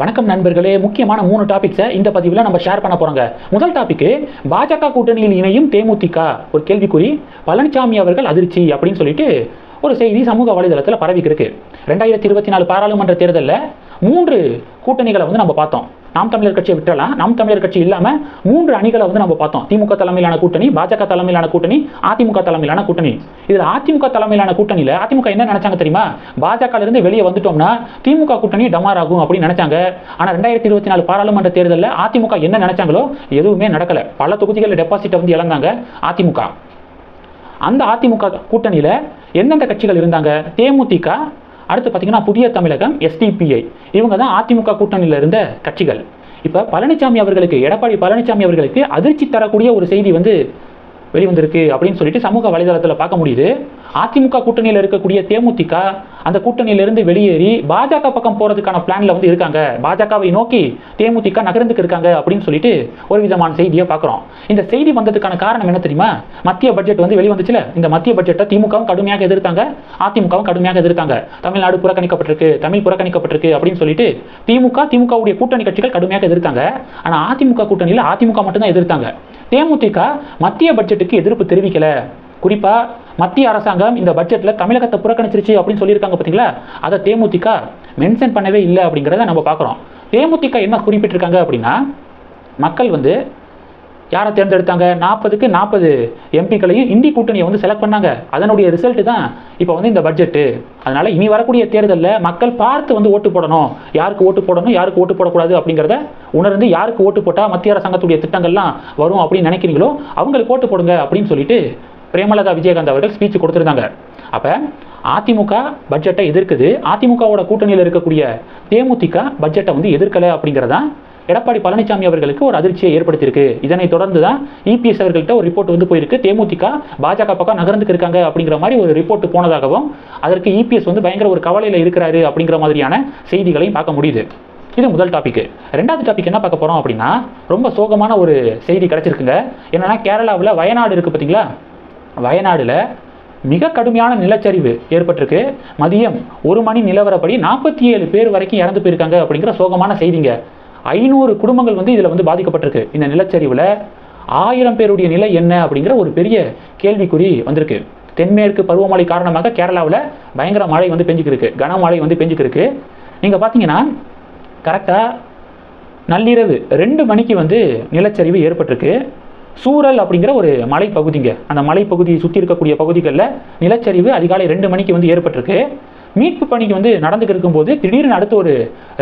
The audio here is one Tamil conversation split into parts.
வணக்கம் நண்பர்களே முக்கியமான மூணு டாபிக்ஸை இந்த பதிவில் நம்ம ஷேர் பண்ண போகிறோங்க முதல் டாபிக்கு பாஜக கூட்டணியில் இணையும் தேமுதிக. ஒரு கேள்விக்குறி பழனிசாமி அவர்கள் அதிர்ச்சி அப்படின்னு சொல்லிட்டு ஒரு செய்தி சமூக வலைதளத்தில் பரவிக்கிருக்கு. ரெண்டாயிரத்தி இருபத்தி நாலு பாராளுமன்ற தேர்தலில் மூன்று கூட்டணிகளை வந்து நம்ம பார்த்தோம். நாம் தமிழர் கட்சியை விட்டுறலாம். நாம் தமிழர் கட்சி இல்லாமல் மூன்று அணிகளை வந்து நம்ம பார்த்தோம். திமுக தலைமையிலான கூட்டணி பாஜக தலைமையிலான கூட்டணி அதிமுக தலைமையிலான கூட்டணி. இதில் அதிமுக தலைமையிலான கூட்டணியில் அதிமுக என்ன நினைச்சாங்க தெரியுமா? பாஜக இருந்து வெளியே வந்துட்டோம்னா திமுக கூட்டணி டமார் ஆகும் அப்படின்னு நினைச்சாங்க. ஆனால் ரெண்டாயிரத்தி இருபத்தி நாலு பாராளுமன்ற தேர்தலில் அதிமுக என்ன நினைச்சாங்களோ எதுவுமே நடக்கலை. பல தொகுதிகளில் டெபாசிட்டை வந்து இழந்தாங்க அதிமுக. அந்த அதிமுக கூட்டணியில் எந்தெந்த கட்சிகள் இருந்தாங்க? தேமுதிக அடுத்து பார்த்தீங்கன்னா புதிய தமிழகம் எஸ்டிபிஐ இவங்க தான் அதிமுக கூட்டணியில் இருந்த கட்சிகள். இப்போ பழனிசாமி அவர்களுக்கு எடப்பாடி பழனிசாமி அவர்களுக்கு அதிர்ச்சி தரக்கூடிய ஒரு செய்தி வந்து வெளிவந்திருக்கு அப்படின்னு சொல்லிட்டு சமூக வலைதளத்தில் பார்க்க முடியுது. அதிமுக கூட்டணியில் இருக்கக்கூடிய தேமுதிக அந்த கூட்டணியிலிருந்து வெளியேறி பாஜக பக்கம் போகிறதுக்கான பிளானில் வந்து இருக்காங்க. பாஜகவை நோக்கி தேமுதிக நகர்ந்துக்கு இருக்காங்க அப்படின்னு சொல்லிட்டு ஒரு விதமான செய்தியை பார்க்குறோம். இந்த செய்தி வந்ததுக்கான காரணம் என்ன தெரியுமா? மத்திய பட்ஜெட் வந்து வெளிவந்துச்சுல. இந்த மத்திய பட்ஜெட்டை திமுகவும் கடுமையாக எதிர்த்தாங்க. அதிமுகவும் கடுமையாக எதிர்த்தாங்க. தமிழ்நாடு புறக்கணிக்கப்பட்டிருக்கு. தமிழ் புறக்கணிக்கப்பட்டிருக்கு அப்படின்னு சொல்லிட்டு திமுக திமுகவுடைய கூட்டணி கட்சிகள் கடுமையாக எதிர்த்தாங்க. ஆனால் அதிமுக கூட்டணியில் அதிமுக மட்டும்தான் எதிர்த்தாங்க. தேமுதிக மத்திய பட்ஜெட்டுக்கு எதிர்ப்பு தெரிவிக்கல. குறிப்பா மத்திய அரசாங்கம் இந்த பட்ஜெட்ல தமிழகத்தை புறக்கணிச்சிருச்சு அப்படின்னு சொல்லியிருக்காங்க பார்த்தீங்களா அதை தேமுதிக மென்ஷன் பண்ணவே இல்லை அப்படிங்கிறத நம்ம பார்க்குறோம். தேமுதிக என்ன குறிப்பிட்டிருக்காங்க அப்படின்னா மக்கள் வந்து யாரை தேர்ந்தெடுத்தாங்க? நாற்பதுக்கு நாற்பது எம்பிக்களையும் இந்தி கூட்டணியை வந்து செலக்ட் பண்ணாங்க. அதனுடைய ரிசல்ட் தான் இப்போ வந்து இந்த பட்ஜெட்டு அதனால் இனி வரக்கூடிய தேர்தலில் மக்கள் பார்த்து வந்து ஓட்டு போடணும். யாருக்கு ஓட்டு போடணும் யாருக்கு ஓட்டு போடக்கூடாது அப்படிங்கிறத உணர்ந்து யாருக்கு ஓட்டு போட்டால் மத்திய அரசாங்கத்துடைய திட்டங்கள்லாம் வரும் அப்படின்னு நினைக்கிறீங்களோ அவங்களுக்கு ஓட்டு போடுங்க அப்படின்னு சொல்லிட்டு பிரேமலதா விஜயகாந்த் அவர்கள் ஸ்பீச் கொடுத்துருந்தாங்க. அப்போ அதிமுக பட்ஜெட்டை எதிர்க்குது. அதிமுகவோட கூட்டணியில் இருக்கக்கூடிய தேமுதிக பட்ஜெட்டை வந்து எதிர்க்கலை அப்படிங்கிறதான் எடப்பாடி பழனிசாமி அவர்களுக்கு ஒரு அதிர்ச்சியை ஏற்படுத்தியிருக்கு. இதனை தொடர்ந்து தான் இபிஎஸ் அவர்கள்ட்ட ஒரு ரிப்போர்ட் வந்து போயிருக்கு. தேமுதிக பாஜக பக்கம் நகர்ந்துக்கு இருக்காங்க அப்படிங்கிற மாதிரி ஒரு ரிப்போர்ட் போனதாகவும் அதற்கு இபிஎஸ் வந்து பயங்கர ஒரு கவலையில் இருக்கிறாரு அப்படிங்கிற மாதிரியான செய்திகளையும் பார்க்க முடியுது. இது முதல் டாபிக் ரெண்டாவது டாபிக் என்ன பார்க்க போறோம் அப்படின்னா ரொம்ப சோகமான ஒரு செய்தி கிடைச்சிருக்குங்க. என்னன்னா கேரளாவில் வயநாடு இருக்கு பார்த்தீங்களா வயநாடுல மிக கடுமையான நிலச்சரிவு ஏற்பட்டிருக்கு. மதியம் ஒரு மணி நிலவரப்படி நாற்பத்தி ஏழு பேர் வரைக்கும் இறந்து போயிருக்காங்க அப்படிங்கிற சோகமான செய்திங்க. ஐநூறு குடும்பங்கள் வந்து இதில் வந்து பாதிக்கப்பட்டிருக்கு. இந்த நிலச்சரிவில் ஆயிரம் பேருடைய நிலை என்ன அப்படிங்கிற ஒரு பெரிய கேள்விக்குறி வந்திருக்கு. தென்மேற்கு பருவமழை காரணமாக கேரளாவில் பயங்கர மழை வந்து பெஞ்சுக்கிருக்கு. கனமழை வந்து பெஞ்சுக்கிருக்கு. நீங்கள் பார்த்தீங்கன்னா கரெக்டாக நள்ளிரவு ரெண்டு மணிக்கு வந்து நிலச்சரிவு ஏற்பட்டிருக்கு. சூரல் அப்படிங்கிற ஒரு மலைப்பகுதிங்க. அந்த மலைப்பகுதியை சுற்றி இருக்கக்கூடிய பகுதிகளில் நிலச்சரிவு அதிகாலை ரெண்டு மணிக்கு வந்து ஏற்பட்டிருக்கு. மீட்பு பணிக்கு வந்து நடந்துக்கிட்டு இருக்கும்போது திடீர்னு அடுத்த ஒரு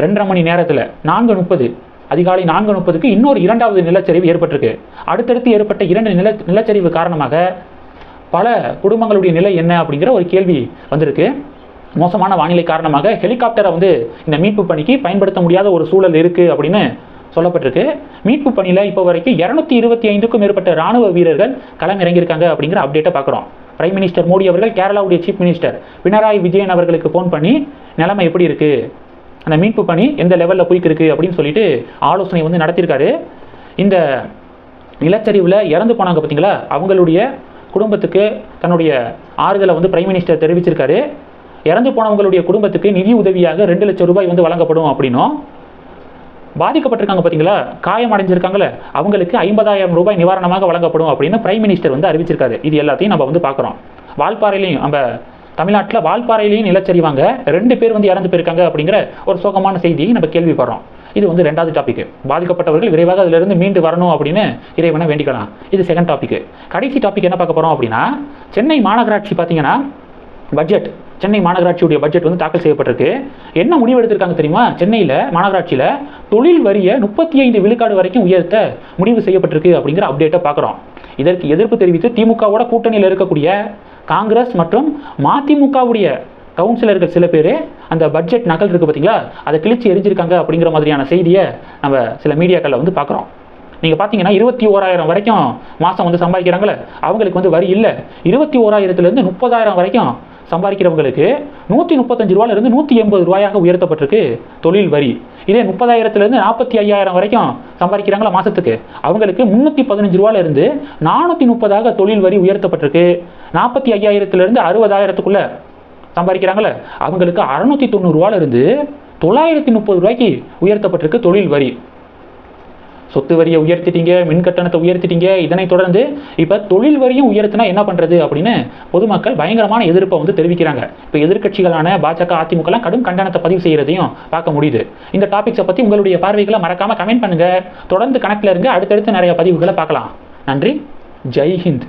ரெண்டரை மணி நேரத்தில் நான்கு முப்பது அதிகாலை நான்கு முப்பதுக்கு இன்னொரு இரண்டாவது நிலச்சரிவு ஏற்பட்டிருக்கு. அடுத்தடுத்து ஏற்பட்ட இரண்டு நில நிலச்சரிவு காரணமாக பல குடும்பங்களுடைய நிலை என்ன அப்படிங்கிற ஒரு கேள்வி வந்திருக்கு. மோசமான வானிலை காரணமாக ஹெலிகாப்டரை வந்து இந்த மீட்பு பணிக்கு பயன்படுத்த முடியாத ஒரு சூழல் இருக்குது அப்படின்னு சொல்லப்பட்டிருக்கு. மீட்பு பணியில் இப்போ வரைக்கும் இரநூத்தி இருபத்தி ஐந்துக்கும் மேற்பட்ட ராணுவ வீரர்கள் களம் இறங்கியிருக்காங்க அப்படிங்கிற அப்டேட்டை பார்க்குறோம். பிரைம் மினிஸ்டர் மோடி அவர்கள் கேரளாவுடைய சீஃப் மினிஸ்டர் பினராயி விஜயன் அவர்களுக்கு ஃபோன் பண்ணி நிலைமை எப்படி இருக்குது அந்த மீட்பு பணி எந்த லெவலில் போய்க்கிருக்கு அப்படின்னு சொல்லிட்டு ஆலோசனை வந்து நடத்தியிருக்காரு. இந்த நிலச்சரிவில் இறந்து போனாங்க பார்த்தீங்களா அவங்களுடைய குடும்பத்துக்கு தன்னுடைய ஆறுதலை வந்து பிரைம் மினிஸ்டர் தெரிவிச்சிருக்காரு. இறந்து போனவங்களுடைய குடும்பத்துக்கு நிதி உதவியாக ரெண்டு லட்சம் ரூபாய் வந்து வழங்கப்படும் அப்படின்னும் பாதிக்கப்பட்டிருக்காங்க பார்த்தீங்களா காயம் அடைஞ்சிருக்காங்களே அவங்களுக்கு ஐம்பதாயிரம் ரூபாய் நிவாரணமாக வழங்கப்படும் அப்படின்னு பிரைம் மினிஸ்டர் வந்து அறிவிச்சிருக்காரு. இது எல்லாத்தையும் நம்ம வந்து பார்க்குறோம். வால்பாறையிலையும் நம்ம தமிழ்நாட்டில் வால்பாறையிலையும் நிலச்சரிவாங்க. ரெண்டு பேர் வந்து இறந்து போயிருக்காங்க அப்படிங்கிற ஒரு சோகமான செய்தியை நம்ம கேள்விப்படுறோம். இது வந்து ரெண்டாவது டாபிக் பாதிக்கப்பட்டவர்கள் விரைவாக அதிலிருந்து மீண்டு வரணும் அப்படின்னு இறைவனை வேண்டிக்கலாம் இது செகண்ட் டாபிக் கடைசி டாபிக் என்ன பார்க்க போகிறோம் அப்படின்னா சென்னை மாநகராட்சி பார்த்தீங்கன்னா பட்ஜெட் சென்னை மாநகராட்சியுடைய பட்ஜெட் வந்து தாக்கல் செய்யப்பட்டிருக்கு. என்ன முடிவு எடுத்திருக்காங்க தெரியுமா? சென்னையில் மாநகராட்சியில் தொழில் வரியை முப்பத்தி ஐந்து விழுக்காடு வரைக்கும் உயர்த்த முடிவு செய்யப்பட்டிருக்கு அப்படிங்கிற அப்டேட்டை பார்க்குறோம் இதற்கு எதிர்ப்பு தெரிவித்து திமுகவோட கூட்டணியில் இருக்கக்கூடிய காங்கிரஸ் மற்றும் மதிமுகவுடைய கவுன்சிலர்கள் சில பேர் அந்த பட்ஜெட் நகல் இருக்குது பார்த்தீங்களா அதை கிழிச்சு எரிஞ்சிருக்காங்க அப்படிங்கிற மாதிரியான செய்தியை நம்ம சில மீடியாக்களில் வந்து பார்க்குறோம் நீங்கள் பார்த்தீங்கன்னா இருபத்தி ஓராயிரம் வரைக்கும் மாதம் வந்து சம்பாதிக்கிறாங்களே அவங்களுக்கு வந்து வரி இல்லை. இருபத்தி ஓராயிரத்துலேருந்து முப்பதாயிரம் வரைக்கும் சம்பாதிக்கிறவங்களுக்கு நூற்றி முப்பத்தஞ்சு ரூபாயிலிருந்து நூற்றி எண்பது ரூபாயாக உயர்த்தப்பட்டிருக்கு தொழில் வரி. இதே முப்பதாயிரத்துலேருந்து நாற்பத்தி ஐயாயிரம் வரைக்கும் சம்பாதிக்கிறாங்களா மாதத்துக்கு அவங்களுக்கு முந்நூற்றி பதினஞ்சு ரூபாயிலிருந்து நானூற்றி முப்பதாக தொழில் வரி உயர்த்தப்பட்டிருக்கு. நாற்பத்தி ஐயாயிரத்துலேருந்து அறுபதாயிரத்துக்குள்ளே சம்பாதிக்கிறாங்களே அவங்களுக்கு அறநூற்றி தொண்ணூறுரூவால இருந்து தொள்ளாயிரத்தி முப்பது ரூபாய்க்கு உயர்த்தப்பட்டிருக்கு தொழில் வரி. சொத்து வரியை உயர்த்திட்டீங்க மின் கட்டணத்தை உயர்த்திட்டீங்க இதனைத் தொடர்ந்து இப்போ தொழில் வரியும் உயர்த்தினா என்ன பண்ணுறது அப்படின்னு பொதுமக்கள் பயங்கரமான எதிர்ப்பை வந்து தெரிவிக்கிறாங்க. இப்போ எதிர்க்கட்சிகளான பாஜக அதிமுகலாம் கடும் கண்டனத்தை பதிவு செய்கிறதையும் பார்க்க முடியுது. இந்த டாபிக்ஸை பற்றி உங்களுடைய பார்வைகளை மறக்காமல் கமெண்ட் பண்ணுங்கள் தொடர்ந்து கணக்கில் இருங்க. அடுத்தடுத்து நிறைய பதிவுகளை பார்க்கலாம். நன்றி. ஜெய் ஹிந்த்.